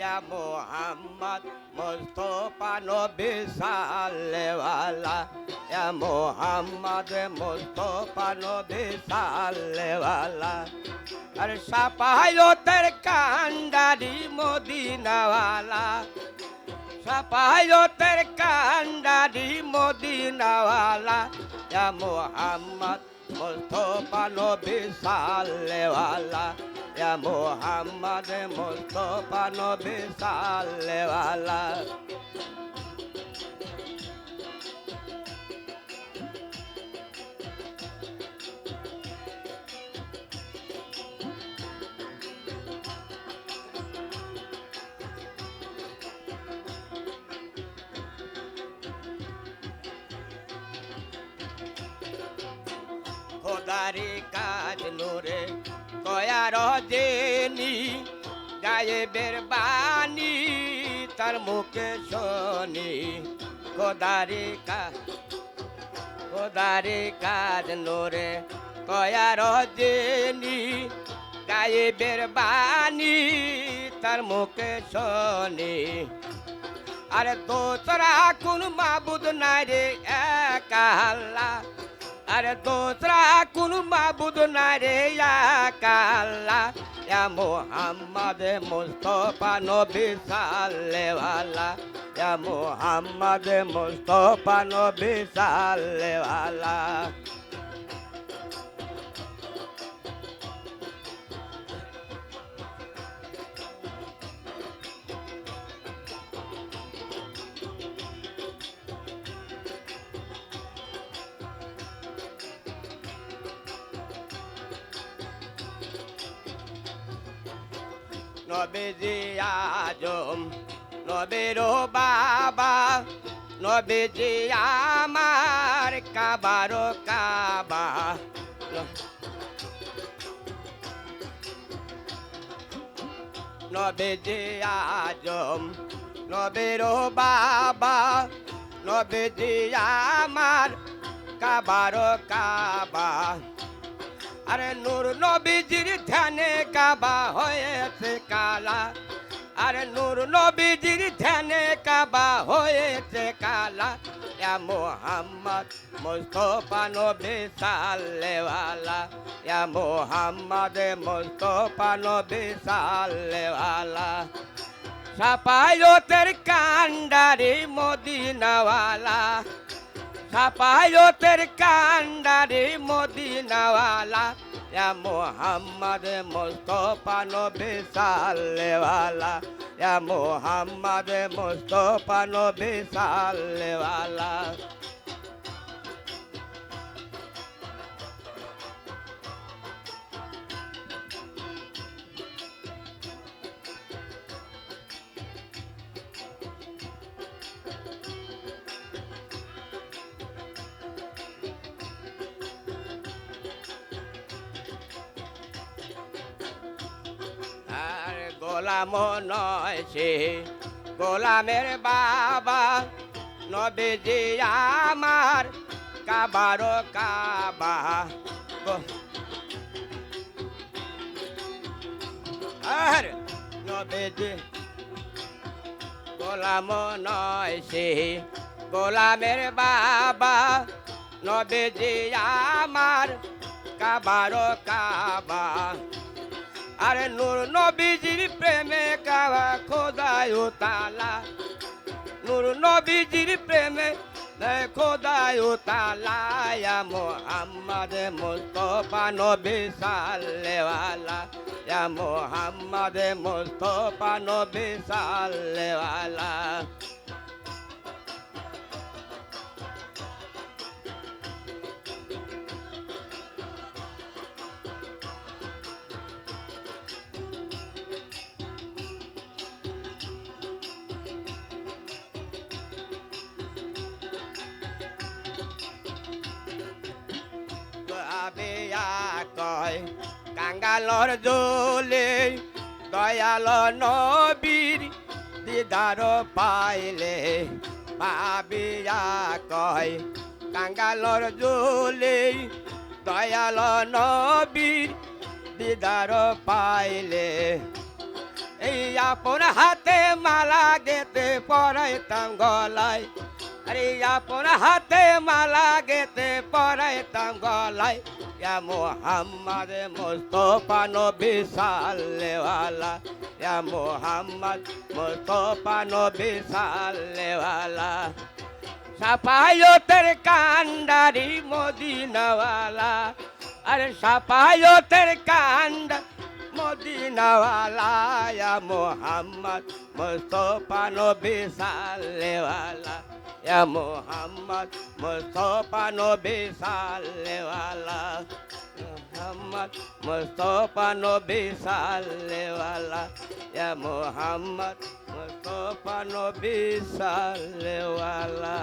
ইয়া মোহাম্মদ, মুস্তফা নবী সাল্লেওয়ালা ইয়া মোহাম্মদ, মুস্তফা নবী সাল্লেওয়ালা আর সাপায়তের কান্ডারি মদিনাওয়ালা সাপায়তের কান্ডারি মদিনাওয়ালা, ইয়া মোহাম্মদ মুস্তফা নবী সাল্লেওয়ালা ইয়া মোহাম্মদ মুস্তফা নবী সাল্লেওয়ালা খোদারি কাজ নোরে কয়ার জেনি গায়েবের বাণী তার মুখে শনি। খোদারি কাজ খোদারি কাজ নোরে কয়ার জেনি গায়েবের বাণী তার মুখে শনি। আরে দোসরা কোন মাবুদ নাই রে, একা আল্লাহ আরে দোসরা কোন মাবুদ না রে একা আল্লাহ ইয়া মোহাম্মদ মুস্তফা নবী সাল্লেওয়ালা ইয়া মোহাম্মদ মুস্তফা নবী সাল্লেওয়ালা নবীজি আজম নবীর বাবা নবীজি আমার কাবার কাবা। নবীজি আজম নবীর বাবা নবীজি আমার কাবার কাবা। আরে নূর নবীজির ধ্যানে কাবা হয়েছে কালা। আরে নূর নবীজির ধ্যানে কাবা হয়েছে কালা। ইয়া মোহাম্মদ মুস্তফা নবী সাল্লেওয়ালা ইয়া মোহাম্মদ মুস্তফা নবী সাল্লেওয়ালা সাপায়তের কান্ডারি মদিনাওয়ালা। সাপায়তের কান্ডারি মদিনাওয়ালা। ইয়া মোহাম্মদ মোস্তফা নবী সাল্লেওয়ালা। ইয়া মোহাম্মদ মোস্তফা নবী সাল্লেওয়ালা। গোলাম নয় সে। গোলামের বাবা নবীজি আমার, কাবার কাবা। আর নবীজি গোলাম নয় সে। গোলামের বাবা নবীজি আমার, কাবার কাবা। আরে নূর নবীজির প্রেমে কাবা খোদায় তালা? নূর নবীজির প্রেমে খোদায় তালা। ইয়া মোহাম্মদ মুস্তফা নবী সাল্লেওয়ালা মোহাম্মদ মুস্তফা নবী সাল্লেওয়ালা কয়, কাঙ্গালর জলে দয়াল নবীর দিদার পাইলে ভাবিয়া কয়, কাঙ্গালর জলে দয়াল নবীর দিদার পাইলে। এই আপন হাতে মালা গেতে পরাইতাম গলায় আরে আপন হাতে মালা গেতে পরাইতাম গলায়। ইয়া মোহাম্মদ মুস্তফা নবী সাল্লেওয়ালা ইয়া মোহাম্মদ মুস্তফা নবী সাল্লেওয়ালা সাপায়তের কান্ডারি মদিনাওয়ালা। আরে সাপায়তের কান্ড মদিনাওয়ালা। ইয়া মোহাম্মদ মুস্তফা নবী সাল্লেওয়ালা ইয়া মোহাম্মদ মুস্তফা নবী সাল্লেওয়ালা মোহাম্মদ মুস্তফা নবী সাল্লেওয়ালা ইয়া মোহাম্মদ মুস্তফা নবী সাল্লেওয়ালা